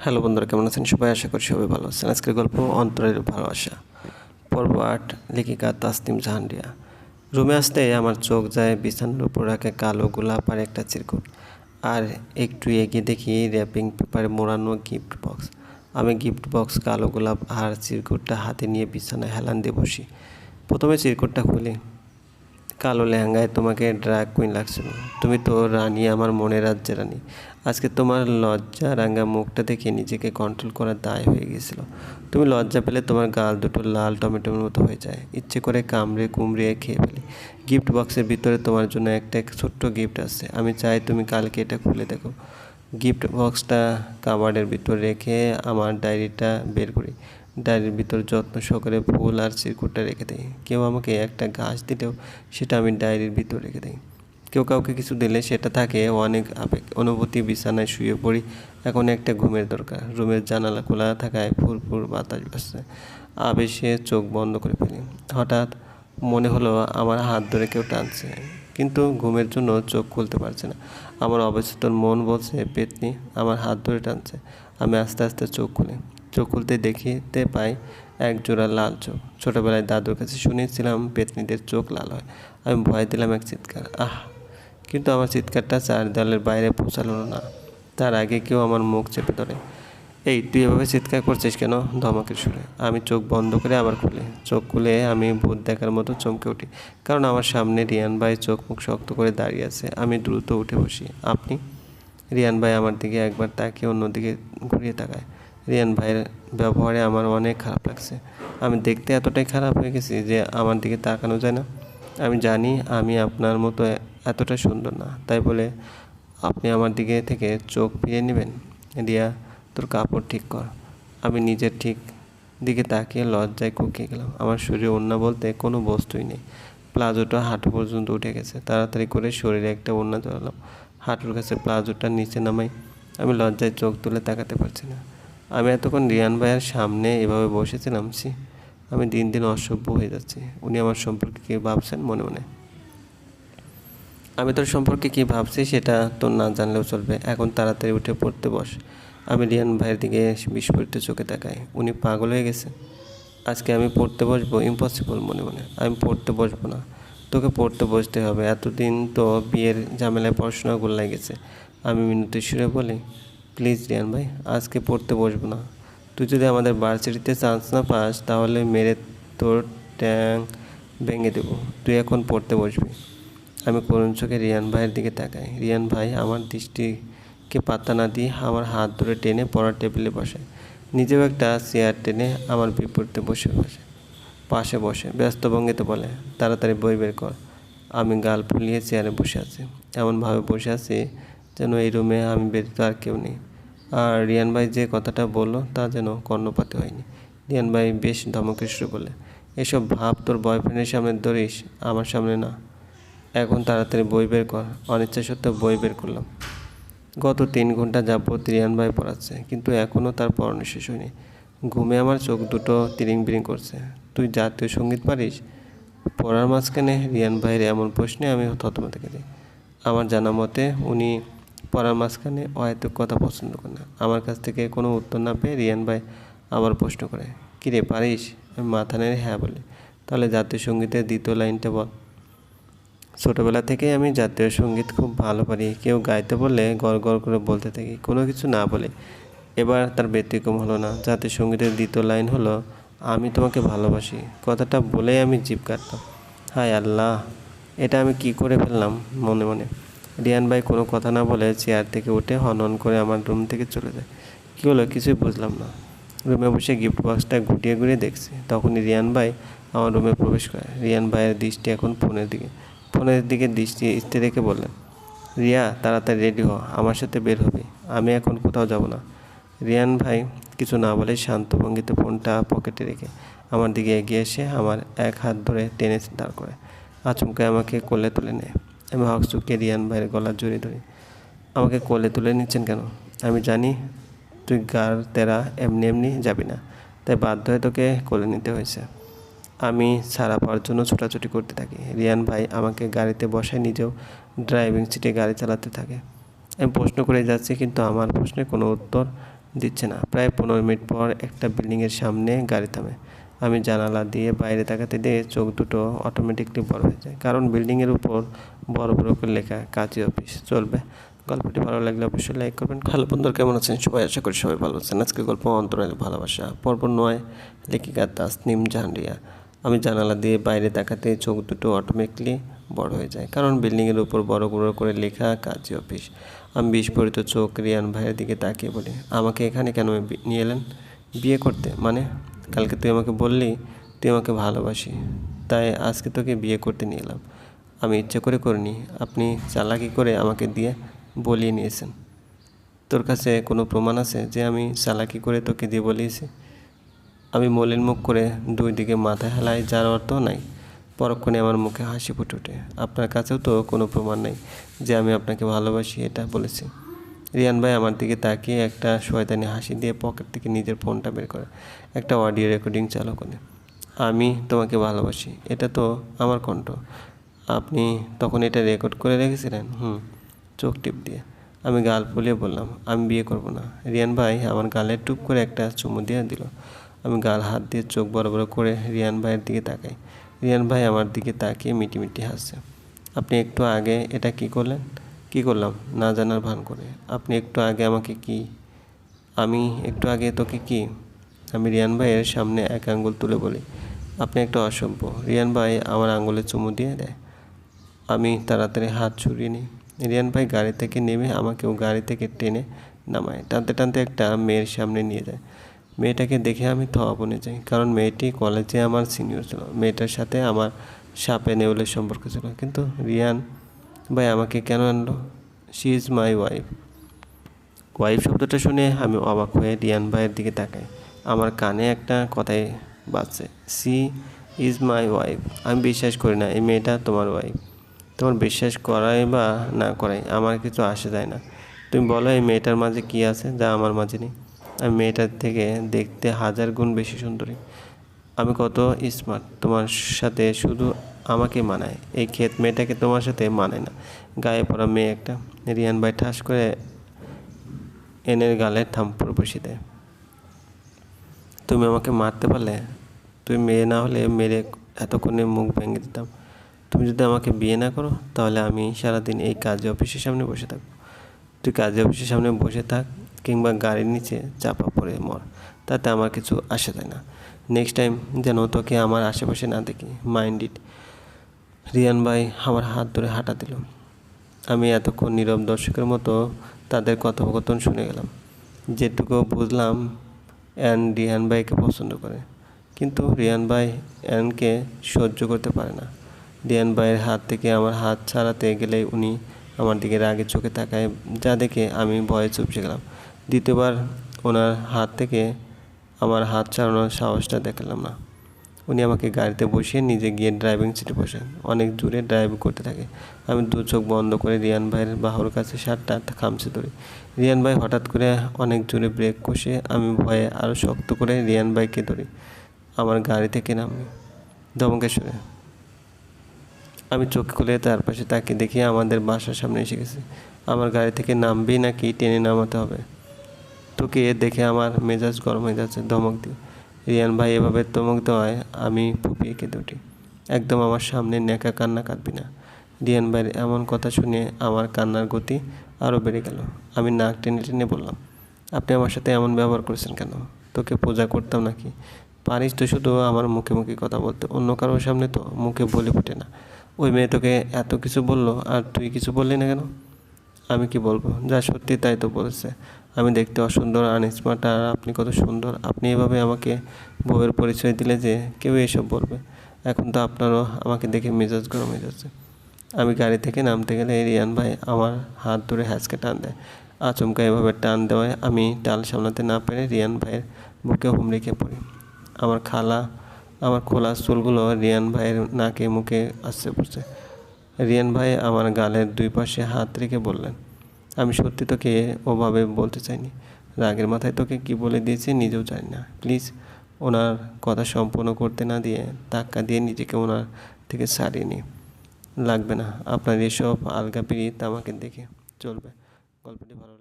Hello বন্ধুরা, কেমন আছেন? সবাই আশা করি সবাই ভালো আছেন। আজকের গল্প অন্তরের ভালোবাসা। পর্ব আট, লেখিকা তাসনিম জাহানরিয়া। রুমে আসতে আমার চোখ যায় বিছানার উপর রাখে কালো গোলাপ আর একটা চিরকুট। আর একটু এগিয়ে দেখি র্যাপিং পেপারে মোড়ানো গিফট বক্স। আমি গিফট বক্স, কালো গোলাপ আর চিরকুটটা হাতে নিয়ে বিছানায় হেলান দিয়ে বসি। প্রথমে চিরকুটটা খুলি। কালো লেহেঙ্গায় তোমাকে ড্রাগ কুইন লাগছিল তুমি তো রানী, আমার মনে রাজ্যে রানী। আজকে তোমার লজ্জা রাঙ্গা মুখটা দেখে নিজেকে কন্ট্রোল করার দায় হয়ে গিয়েছিল তুমি লজ্জা পেলে তোমার গাল দুটো লাল টমেটোর মতো হয়ে যায়। ইচ্ছে করে কামড়ে কুমড়িয়ে খেয়ে ফেলি। গিফট বক্সের ভিতরে তোমার জন্য একটা ছোট্ট গিফট আছে। আমি চাই তুমি কালকে এটা খুলে দেখো। গিফট বক্সটা কাবার্ডের ভিতর রেখে আমার ডায়েরিটা বের করি। ডায়েরির ভিতর যত্ন সহকারে ফুল আর চিরকুটটা রেখে দিই। কেউ আমাকে একটা গাছ দিলেও সেটা আমি ডায়েরির ভিতর রেখে দিই। কেউ কাউকে কিছু দিলে সেটা থাকে, অনেক আবেগ, অনুভূতি, বিছানায় শুয়ে পড়ি। এখন একটা ঘুমের দরকার। রুমের জানালা খোলা থাকায় ফুরফুর বাতাস বাসছে আবেশে চোখ বন্ধ করে ফেলি। হঠাৎ মনে হলো আমার হাত ধরে কেউ টানছে, কিন্তু ঘুমের জন্য চোখ খুলতে পারছে না। আমার অবচেতন মন বলছে, পেতনি, আমার হাত ধরে টানছে। আমি আস্তে আস্তে চোখ খুলি। চোখ খুলতে দেখিতে পাই এক জোড়া লাল চোখ। ছোটবেলায় দাদুর কাছে শুনেছিলাম, পেতনিদের চোখ লাল হয়। আমি ভয় দিলাম এক চিৎকার। আহ! কিন্তু আমার চিৎকারটা চার দেওয়ালের বাইরে পৌঁছালো না। তার আগে কেউ আমার মুখ চেপে ধরে, এই, তুই এভাবে চিৎকার করছিস কেন? ধমাকের সুরে। আমি চোখ বন্ধ করে আবার খুলি। চোখ খুলে আমি ভূত দেখার মতো চমকে উঠি, কারণ আমার সামনে রিয়ান ভাই চোখ মুখ শক্ত করে দাঁড়িয়ে আছে। আমি দ্রুত উঠে বসি। আপনি? রিয়ান ভাই আমার দিকে একবার তাকিয়ে অন্যদিকে ঘুরিয়ে তাকায়। রিয়ান ভাইয়ের ব্যবহারে আমার অনেক খারাপ লাগছে। আমি দেখতে এতটাই খারাপ হয়ে গেছি যে আমার দিকে তাকানো যায় না। আমি জানি আমি আপনার মতো এতটা সুন্দর না। তাই বলে আপনি আমার দিকে থেকে চোখ ফিরিয়ে নেবেন? রিয়া, তোর কাপড় ঠিক কর। আমি নিজের ঠিক দিকে তাকিয়ে লজ্জায় কুকিয়ে গেলাম। আমার শরীরে ওড়না বলতে কোনো বস্তুই নেই। প্লাজোটা হাঁটু পর্যন্ত উঠে গেছে। তাড়াতাড়ি করে শরীরে একটা ওড়না জড়ালাম হাঁটুর কাছে প্লাজোটা নিচে নামাই। আমি লজ্জায় চোখ তুলে তাকাতে পারছি না। আমি এতক্ষণ রিয়ান ভাইয়ের সামনে এভাবে বসেছিলাম সি আমি দিন দিন অসভ্য হয়ে যাচ্ছি। উনি আমার সম্পর্কে কী ভাবছেন? মনে মনে। আমি তোর সম্পর্কে কী ভাবছি সেটা তোর না জানলেও চলবে। এখন তাড়াতাড়ি উঠে পড়তে বস। আমি রিয়ান ভাইয়ের দিকে বিস্ফোরিত চোখে তাকাই। উনি পাগল হয়ে গেছে? আজকে আমি পড়তে বসবো? ইম্পসিবল মনে মনে। আমি পড়তে বসবো না। তোকে পড়তে বসতে হবে। এতদিন তো বিয়ের ঝামেলায় পড়াশোনা গোল্লাই গেছে। আমি মিনতি সুরে বলি প্লিজ রিয়ান ভাই, আজকে পড়তে বসবো না। তুই যদি আমাদের ভার্সিটিতে চান্স না পাস, তাহলে মেরে তোর ট্যাং ভেঙে দেবো। তুই এখন পড়তে বসবি। আমি করুণ চোখে রিয়ান ভাইয়ের দিকে তাকাই। রিয়ান ভাই আমার দৃষ্টিকে পাত্তা না দিয়ে আমার হাত ধরে টেনে পড়ার টেবিলে বসে। নিজেও একটা চেয়ার টেনে আমার বিপরীতে বসে বসে। পাশে বসে, ব্যস্ত ভঙ্গিতে বলে, তাড়াতাড়ি বই বের কর। আমি গাল ফুলিয়ে চেয়ারে বসে আছি। এমনভাবে বসে আছি যেন এই রুমে আমি ব্যতীত আর কেউ নেই। আর রিয়ান ভাই যে কথাটা বলল তা যেন কর্ণপাতে হয়নি। রিয়ান ভাই বেশ ধমকে শুরু বলে এসব ভাব তোর বয়ফ্রেন্ডের সামনে ধরিস, আমার সামনে না। এখন তাড়াতাড়ি বই বের কর, অনিচ্ছা সত্ত্বেও বই বের করলাম। গত তিন ঘণ্টা যাবৎ রিয়ান ভাই পড়াচ্ছে, কিন্তু এখনও তার পড়ানো শেষ হয়নি। ঘুমে আমার চোখ দুটো তিরিং বিরিং করছে। তুই জাতীয় সংগীত পারিস? পড়ার মাঝখানে রিয়ান ভাইয়ের এমন প্রশ্নে আমি থতমে থেকে যাই আমার জানা মতে উনি পড়ার মাঝখানে অহেতুক কথা পছন্দ করে না। আমার কাছ থেকে কোনো উত্তর না পেয়ে রিয়ান ভাই আবার প্রশ্ন করে, কিরে, পারিস? আমি মাথা নেড়ে হ্যাঁ বলি, তাহলে জাতীয় সঙ্গীতের দ্বিতীয় লাইনটা বল। ছোটোবেলা থেকেই আমি জাতীয় সংগীত খুব ভালো পারি। কেউ গাইতে বললে গড় গড় করে বলতে থাকি, কোনো কিছু না বলে। এবার তার ব্যতিক্রম হলো না। জাতীয় সঙ্গীতের দ্বিতীয় লাইন হলো, আমি তোমাকে ভালোবাসি। কথাটা বলেই আমি জীব কাটতাম হায় আল্লাহ, এটা আমি কি করে ফেললাম মনে মনে? রিয়ান ভাই কোনো কথা না বলে চেয়ার থেকে উঠে হনন করে আমার রুম থেকে চলে যায়। কী হলো? কিছুই বুঝলাম না। রুমে বসে গিফট বক্সটা গুটিয়ে ঘুরিয়ে দেখছি। তখনই রিয়ান ভাই আমার রুমে প্রবেশ করে। রিয়ান ভাইয়ের দৃষ্টি এখন ফোনের দিকে। ফোনের দিকে দৃষ্টি স্থির রেখে বললেন, রিয়া, তাড়াতাড়ি রেডি হ, আমার সাথে বের হবি। আমি এখন কোথাও যাব না। রিয়ান ভাই কিছু না বলে শান্ত ভঙ্গিতে ফোনটা পকেটে রেখে আমার দিকে এগিয়ে এসে আমার এক হাত ধরে টেনে দাঁড় করে। আচমকে আমাকে কোলে তুলে নেয়। আমি হকচুকে রিয়ান ভাইয়ের গলা জড়িয়ে ধরি। আমাকে কোলে তুলে নিচ্ছেন কেন? আমি জানি তুই গার তেরা এমনি এমনি যাবি না, তাই বাধ্য হয়ে তোকে কোলে নিতে হয়েছে। আমি ছাড়া পাওয়ার জন্য ছোটাছুটি করতে থাকি। রিয়ান ভাই আমাকে গাড়িতে বসায় নিজেও ড্রাইভিং সিটে গাড়ি চালাতে থাকে। আমি প্রশ্ন করে যাচ্ছি, কিন্তু আমার প্রশ্নে কোনো উত্তর দিচ্ছে না। প্রায় পনেরো মিনিট পর একটা বিল্ডিংয়ের সামনে গাড়ি থামে। আমি জানালা দিয়ে বাইরে তাকাতে দিয়ে চোখ দুটো অটোমেটিকলি বড় হয়ে যায়। কারণ বিল্ডিংয়ের উপর বড় বড় করে লেখা কাজী অফিস চলবে। গল্পটি ভালো লাগলে অবশ্যই লাইক করবেন। ভালো বন্ধুরা, কেমন আছেন? সবাই আশা করি সবাই ভালো আছেন। আজকে গল্প অন্তরাল ভালোবাসা। পর্ব নয়, লেখিকা তাসনিম জাহানরিয়া আমি জানালা দিয়ে বাইরে তাকাতে চোখ দুটো অটোমেটিকলি বড় হয়ে যায়। কারণ বিল্ডিংয়ের উপর বড় বড় করে লেখা কাজী অফিস। আমি বিস্ফোরিত চোখ রিয়ান ভাইয়ের দিকে তাকিয়ে বলি, আমাকে এখানে কেন নিয়ে এলেন? বিয়ে করতে? মানে কালকে তুই আমাকে বললি, তুই আমাকে ভালোবাসি। তাই আজকে তোকে বিয়ে করতে নিয়ে এলাম। আমি ইচ্ছে করে করিনি, আপনি চালাকি করে আমাকে দিয়ে বলিয়ে নিয়েছেন। তোর কাছে কোনো প্রমাণ আছে যে আমি চালাকি করে তোকে দিয়ে বলিয়েছি? আমি মলিন মুখ করে দুই দিকে মাথা হেলাই, যার অর্থ নাই। পরক্ষণে আমার মুখে হাসি ফুটে ওঠে। আপনার কাছেও তো কোনো প্রমাণ নেই যে আমি আপনাকে ভালোবাসি, এটা বলেছি। রিয়ান ভাই আমার দিকে তাকিয়ে একটা শয়তানি হাসি দিয়ে পকেট থেকে নিজের ফোনটা বের করে, একটা অডিও রেকর্ডিং চালু করে। আমি তোমাকে ভালোবাসি, এটা তো আমার কণ্ঠ। আপনি তখন এটা রেকর্ড করে রেখেছিলেন? হুম, চোখ টিপ দিয়ে। আমি গাল ফুলিয়ে বললাম, আমি বিয়ে করব না। রিয়ান ভাই আমার গালে টুপ করে একটা চুমু দিয়ে দিল। আমি গাল হাত দিয়ে চোখ বড় বড় করে রিয়ান ভাইয়ের দিকে তাকাই। রিয়ান ভাই আমার দিকে তাকিয়ে মিটি মিটি হাসছে। আপনি একটু আগে এটা কি করলেন? কি করলাম? না জানার ভান করে। আপনি একটু আগে আমাকে কি? আমি একটু আগে তোকে কি? আমি রিয়ান ভাইয়ের সামনে এক আঙ্গুল তুলে বলি, আপনি একটা অসভ্য। রিয়ান ভাই আমার আঙ্গুলে চুমু দিয়ে দেয়। আমি তাড়াতাড়ি হাত ছড়িয়ে নিই। রিয়ান ভাই গাড়ি থেকে নেমে আমাকেও গাড়ি থেকে টেনে নামায়। টানতে টানতে একটা মেয়ের সামনে নিয়ে যায়। মেয়েটাকে দেখে আমি বনে যাই, কারণ মেয়েটি কলেজে আমার সিনিয়র ছিল। মেয়েটার সাথে আমার সাপে নেউলের সম্পর্ক ছিল। কিন্তু রিয়ান ভাই, আমাকে কেন আনলো? She is my wife wife শব্দটা শুনে আমি অবাক হয়ে রিয়ান ভাইয়ের দিকে তাকাই। আমার কানে একটা কথাই বাজছে। সি ইজ মাই ওয়াইফ আমি বিশ্বাস করি না, এই মেয়েটা তোমার ওয়াইফ তোমার বিশ্বাস করাই বা না করাই, আমার কিছু আসে যায় না। তুমি বলো, এই মেয়েটার মাঝে কী আছে যা আমার মাঝে নেই? আমি মেয়েটার থেকে দেখতে হাজার গুণ বেশি সুন্দরী। আমি কত স্মার্ট তোমার সাথে শুধু আমাকে মানায়। এই ক্ষেত মেয়েটাকে তোমার সাথে মানায় না। গায়ে পড়া মেয়ে একটা। রিয়ান ভাই ঠাস করে এনের গালে থাম্পড় বসিয়ে দেয়। তুমি আমাকে মারতে পারলে? তুমি মেয়ে না হলে মেরে এতক্ষণে মুখ ভেঙে দিতাম। তুমি যদি আমাকে বিয়ে না করো, তাহলে আমি সারাদিন এই কাজে অফিসের সামনে বসে থাকব। তুই কাজে অফিসের সামনে বসে থাক কিংবা গাড়ির নিচে চাপা পড়ে মর। তাতে আমার কিছু আসে যায় না। নেক্সট টাইম যেন তোকে আমার আশেপাশে না দেখি মাইন্ড ইট রিয়ান ভাই আমার হাত ধরে হাঁটা দিল। আমি এতক্ষণ নীরব দর্শকের মতো তাদের কথোপকথন শুনে গেলাম। যেটুকু বুঝলাম, অ্যান রিয়ান ভাইকে পছন্দ করে। কিন্তু রিয়ান ভাই অ্যানকে সহ্য করতে পারে না। রিয়ান ভাইয়ের হাত থেকে আমার হাত ছাড়াতে গেলে উনি আমার দিকে রাগে চোখে তাকায়, যা দেখে আমি ভয়ে চুপসে গেলাম। দ্বিতীয়বার ওনার হাত থেকে আমার হাত ছাড়ানোর সাহসটা দেখালাম না। উনি আমাকে গাড়িতে বসিয়ে নিজে গিয়ে ড্রাইভিং সিটে বসেন। অনেক দূরে ড্রাইভ করতে থাকে। আমি দু চোখ বন্ধ করে রিয়ান ভাইয়ের বাহুর কাছে শার্টটা খামচে ধরি। রিয়ান ভাই হঠাৎ করে অনেক জোরে ব্রেক কষে আমি ভয়ে আরও শক্ত করে রিয়ান ভাইকে ধরি। আমার গাড়ি থেকে নামি। ধমকেশ্বরে আমি চোখ খুলে তার পাশে তাকে দেখি আমাদের বাসার সামনে এসে গেছে। আমার গাড়ি থেকে নামবি নাকি টেনে নামাতে হবে? তোকে দেখে আমার মেজাজ গরম হয়ে যাচ্ছে। ধমক দিয়ে রিয়ান ভাই, এভাবে ধমক দেওয়ায় আমি ফুপিয়ে কেঁদে উঠি। একদম আমার সামনে নেকা কান্না কাঁদবি না। রিয়ান ভাইয়ের এমন কথা শুনে আমার কান্নার গতি আরও বেড়ে গেল। আমি নাক টেনে টেনে বললাম, আপনি আমার সাথে এমন ব্যবহার করেছেন কেন? তোকে পূজা করতাম নাকি? পারিস তো শুধু আমার মুখে মুখে কথা বলতে, অন্য কারোর সামনে তো মুখে বলে ফুটে না। ওই মেয়ে তোকে এত কিছু বলল আর তুই কিছু বললি না কেন? আমি কি বলব? যা সত্যি তাই তো বলেছে। আমি দেখতে অসুন্দর, আনস্মার্ট, আর আপনি কত সুন্দর। আপনি এভাবে আমাকে বউয়ের পরিচয় দিলে যে কেউ এসব বলবে। এখন তো আপনারও আমাকে দেখে মেজাজ গরম হয়ে যাচ্ছে। আমি গাড়ি থেকে নামতে গেলে রিয়ান ভাই আমার হাত ধরে হ্যাঁচকে টান দেয়। আচমকা এভাবে টান দেওয়ায় আমি টাল সামলাতে না পেরে রিয়ান ভাইয়ের বুকে হুমড়ি খেয়ে পড়ি। আমার খালা, আমার খোলা চুলগুলো রিয়ান ভাইয়ের নাকে, মুখে আসছে পড়ছে। রিয়ান ভাই আমার গালের দুই পাশে হাত রেখে বললেন, আমি সত্যি তোকে ওভাবে বলতে চাইনি। রাগের মাথায় তোকে কি বলে দিয়েছি নিজেও জানি না। প্লিজ ওনার কথা সম্পূর্ণ করতে না দিয়ে ধাক্কা দিয়ে নিজেকে ওনার থেকে সারিয়ে নিই লাগবে না। আপনার এসব আলগা পিড়িত আমাকে দেখে চলবে। গল্পটি ভালো